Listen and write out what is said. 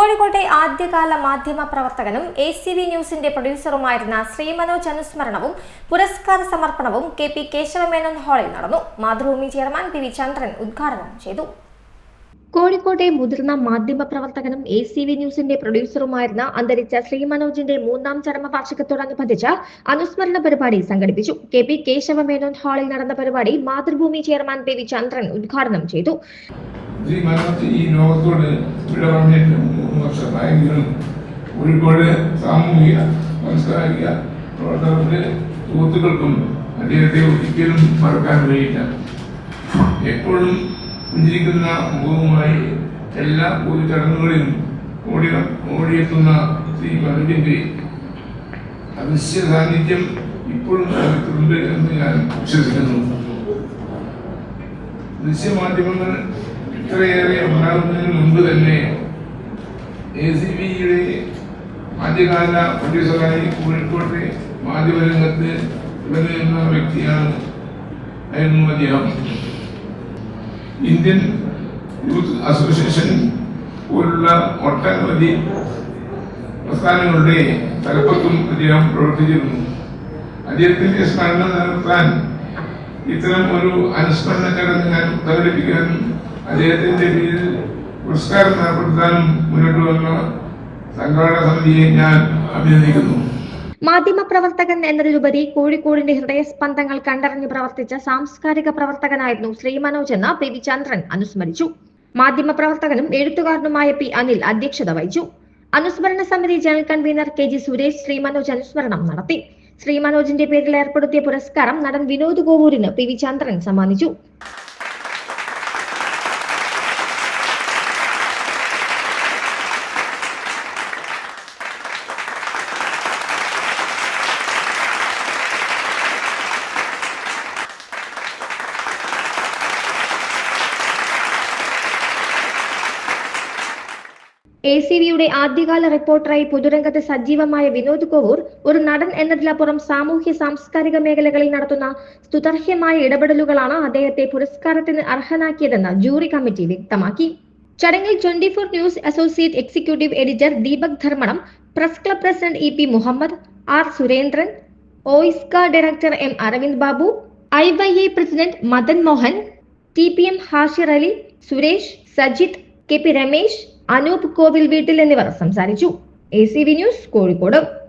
കോഴിക്കോട്ടെ ആദ്യകാല മാധ്യമ പ്രവർത്തകനും എ സി വി ന്യൂസിന്റെ പ്രൊഡ്യൂസറുമായിരുന്ന ശ്രീമനോജ് അനുസ്മരണവും പുരസ്കാര സമർപ്പണവും കെ പി കേശവമേനോൻ ഹാളിൽ നടന്നു. Mathrubhumi chairman P V Chandran ഉദ്ഘാടനം ചെയ്തു. കോഴിക്കോട്ടെ മുതിർന്ന മാധ്യമ പ്രവർത്തകനും എ സി വി ന്യൂസിന്റെ പ്രൊഡ്യൂസറുമായിരുന്ന അന്തരിച്ച ശ്രീമനോജിന്റെ മൂന്നാം ചരമവാർഷികത്തോടനുബന്ധിച്ച് അനുസ്മരണ പരിപാടി സംഘടിപ്പിച്ചു. കെ പി കേശവമേനോൻ ഹാളിൽ നടന്ന പരിപാടി Mathrubhumi chairman P V Chandran ഉദ്ഘാടനം ചെയ്തു. ശ്രീ മനോജ് ഈ ലോകത്തോട് വിട മൂന്ന് വർഷമായെങ്കിലും കോഴിക്കോട് സാമൂഹിക സാംസ്കാരിക പ്രവർത്തകരുടെ സുഹൃത്തുക്കൾക്കും അദ്ദേഹത്തെ ഒരിക്കലും മറക്കാൻ കഴിയില്ല. എപ്പോഴും പുഞ്ചിരിക്കുന്ന മുഖവുമായി എല്ലാ പൊതു ചടങ്ങുകളിലും ഓടി ഓടിയെത്തുന്ന ശ്രീ മനോജിന്റെ അദൃശ്യ സാന്നിധ്യം ഇപ്പോഴും ലോകത്തുണ്ട് എന്ന് ഞാൻ വിശ്വസിക്കുന്നു. ദൃശ്യമാധ്യമങ്ങൾ ഇത്രയേറെ ഉണ്ടാകുന്നതിന് മുമ്പ് തന്നെ എ സി ബിയുടെ ആദ്യകാല പ്രൊഡ്യൂസറായി കോഴിക്കോട്ടെ മാധ്യമരംഗത്ത് ഇടനിന്ന വ്യക്തിയാണ് ആയിരുന്നു അദ്ദേഹം. ഇന്ത്യൻ യൂത്ത് അസോസിയേഷൻ പോലുള്ള ഒട്ടനവധി പ്രസ്ഥാനങ്ങളുടെ തലപ്പത്തും അദ്ദേഹം പ്രവർത്തിച്ചിരുന്നു. അദ്ദേഹത്തിന്റെ സ്മരണ നിലനിർത്താൻ ഇത്തരം ഒരു അനുസ്മരണ ചടങ്ങ് ഞാൻ സംഘടിപ്പിക്കാനും അദ്ദേഹത്തിന്റെ പേരിൽ പുരസ്കാരം ഏർപ്പെടുത്താനും മുന്നോട്ട് വന്ന സംഘടനാ സമിതിയെ ഞാൻ അഭിനന്ദിക്കുന്നു. മാധ്യമപ്രവർത്തകൻ എന്നതിലുപരി കോഴിക്കോടിന്റെ ഹൃദയസ്പന്ദങ്ങൾ കണ്ടറിഞ്ഞ് പ്രവർത്തിച്ച സാംസ്കാരിക പ്രവർത്തകനായിരുന്നു ശ്രീ മനോജ് എന്ന പി വി ചന്ദ്രൻ അനുസ്മരിച്ചു. മാധ്യമപ്രവർത്തകനും എഴുത്തുകാരനുമായ പി അനിൽ അധ്യക്ഷത വഹിച്ചു. അനുസ്മരണ സമിതി general convener K G Suresh Shri Manoj അനുസ്മരണം നടത്തി. ശ്രീ മനോജിന്റെ പേരിൽ ഏർപ്പെടുത്തിയ പുരസ്കാരം നടൻ വിനോദ് കോവൂരിന് പി വി ചന്ദ്രൻ സമ്മാനിച്ചു. എ സി വിയുടെ ആദ്യകാല റിപ്പോർട്ടറായി പൊതുരംഗത്ത് സജീവമായ വിനോദ് കോവൂർ ഒരു നടൻ എന്നതിലപ്പുറം സാമൂഹ്യ സാംസ്കാരിക മേഖലകളിൽ നടത്തുന്ന സ്തുതർഹ്യമായ ഇടപെടലുകളാണ് അദ്ദേഹത്തെ പുരസ്കാരത്തിന് അർഹനാക്കിയതെന്ന് ജൂറി കമ്മിറ്റി വ്യക്തമാക്കി. ചടങ്ങിൽ twenty four news associate executive editor Deepak ധർമ്മണം press club president E P Muhammad R Surendran OISCA director M Aravind Babu I Y A president Madan Mohan T P M Hashir Ali Suresh Sajith K P Ramesh Anoop കോവിൽ വീട്ടിൽ എന്നിവർ സംസാരിച്ചു. A C V news Kozhikode.